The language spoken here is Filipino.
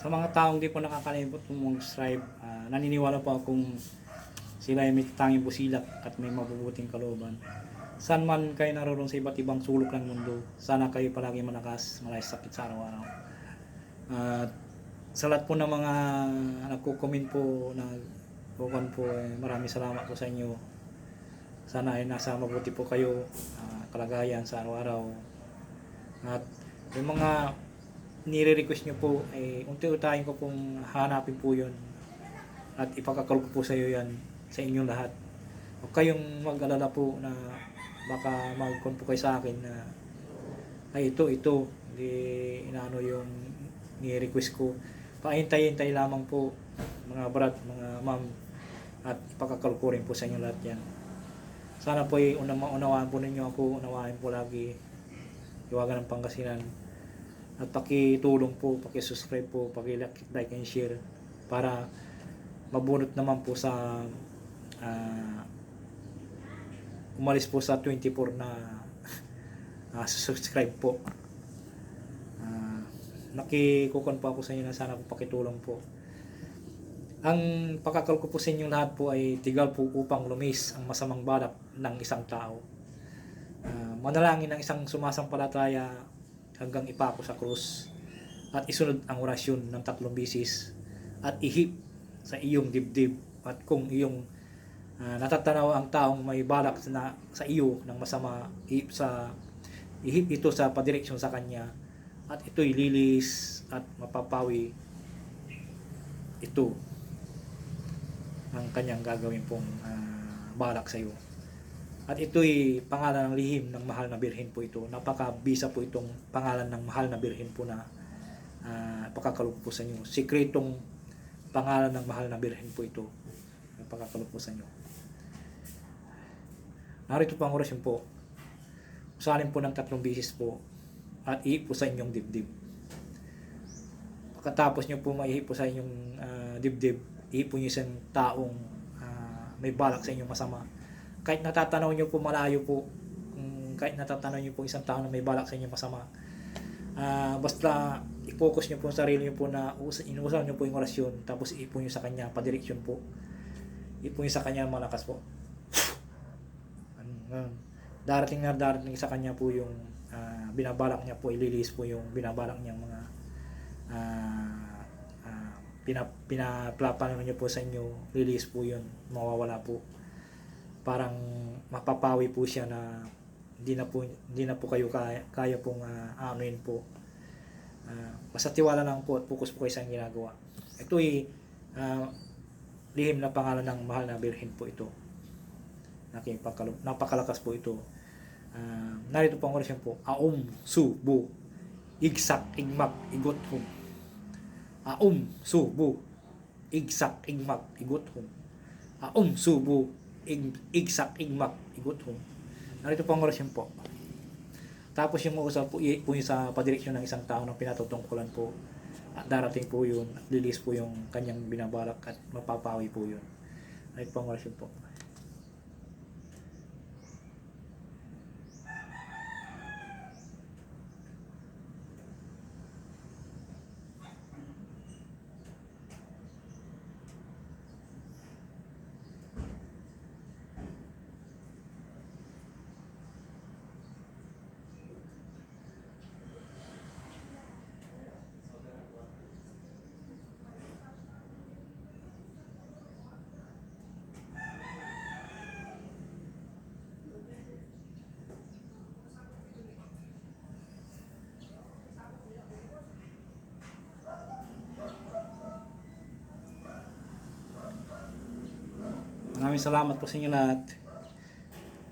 Sa mga taong di po nakakalimot kung mag-strive, ah, naniniwala po akong sila ay may tanging busilak at may mabubuting kalooban. Saan man kayo naroon sa iba't ibang sulok ng mundo, sana kayo palagi malakas, malay sakit sa araw-araw. At sa lahat po ng mga nagko-comment po na bukan po, eh, maraming salamat po sa inyo. Sana ay nasa mabuti po kayo, ah, kalagayan sa araw-araw. At yung mga nire-request nyo po, eh, unti-untahin ko pong hanapin po yun. At ipakakalog po sa iyo yan, sa inyong lahat. Huwag kayong mag-alala po na baka mag-con po kayo sa akin na ay ito, ito, hindi inaano yung ni-request ko. Paintay-intay lamang po mga brat, mga ma'am at ipakakalog rin po sa inyo lahat yan. Sana po ay una maunawaan po ninyo ako, unawain po lagi Iwagan ng Pangasinan. At pakitulong po, pakisubscribe po, pakilike like and share para mabunot naman po sa ah, umalis po sa 24 na ah, subscribe po. Uh, nakikukon po ako sa inyo na sana po pakitulong po. Ang pakakal ko po sa inyong lahat po ay tigal po upang lumis ang masamang balak ng isang tao. Ah, manalangin ng isang sumasampalataya hanggang ipako sa krus at isunod ang orasyon ng tatlong bisis at ihip sa iyong dibdib at kung iyong ah, natatanaw ang taong may balak na sa iyo ng masama ihip sa ihip ito sa padireksyon sa kanya at ito'y lilis at mapapawi ito ang kanyang gagawin pong ah, balak sa iyo. At ito'y pangalan ng lihim ng mahal na birhen po ito. Napakabisa po itong pangalan ng mahal na birhen po na uh, pakakalog po sa inyo. Sikretong pangalan ng mahal na birhen po ito. Napakakalog po sa inyo. Narito po ang orasyon po. Usalin po ng tatlong bisis po at iip po sa inyong dibdib. Pagkatapos nyo po maihip po sa inyong ah, dibdib, iip po nyo isang taong ah, may balak sa inyong masama kahit natatanaw nyo po malayo po, kahit natatanaw nyo po isang tao na may balak sa inyo masama, ah basta i-focus nyo po sa sarili nyo po na us- inuusal nyo po yung orasyon, tapos ipo nyo sa kanya, padireksyon po. Ipo nyo sa kanya malakas po. Darating na darating sa kanya po yung ah, binabalak niya po, ililis po yung binabalak niyang mga ah ah, pina, pinaplapano niyo po sa inyo, lilis po yun, mawawala po parang mapapawi po siya na hindi na po hindi na po kayo kaya, kaya pong uh, anuin po. Uh, basta tiwala lang po at focus po kayo sa ginagawa. Ito ay uh, lihim na pangalan ng mahal na birhen po ito. Napakalakas po ito. Uh, narito po ang orasyon po. Aum, su, bu, igsak, igmak, igot hum. Aum, su, bu, igsak, igmak, igot hum. Aum, su, bu, ig, igsak, igmak, igot hum. Narito po ang orasyon po. Tapos yung uusap po, po yung sa padireksyon ng isang tao na pinatutungkulan po. At darating po yun, at lilis po yung kanyang binabalak at mapapawi po yun. Narito po ang orasyon po. Maraming salamat po sa inyo lahat.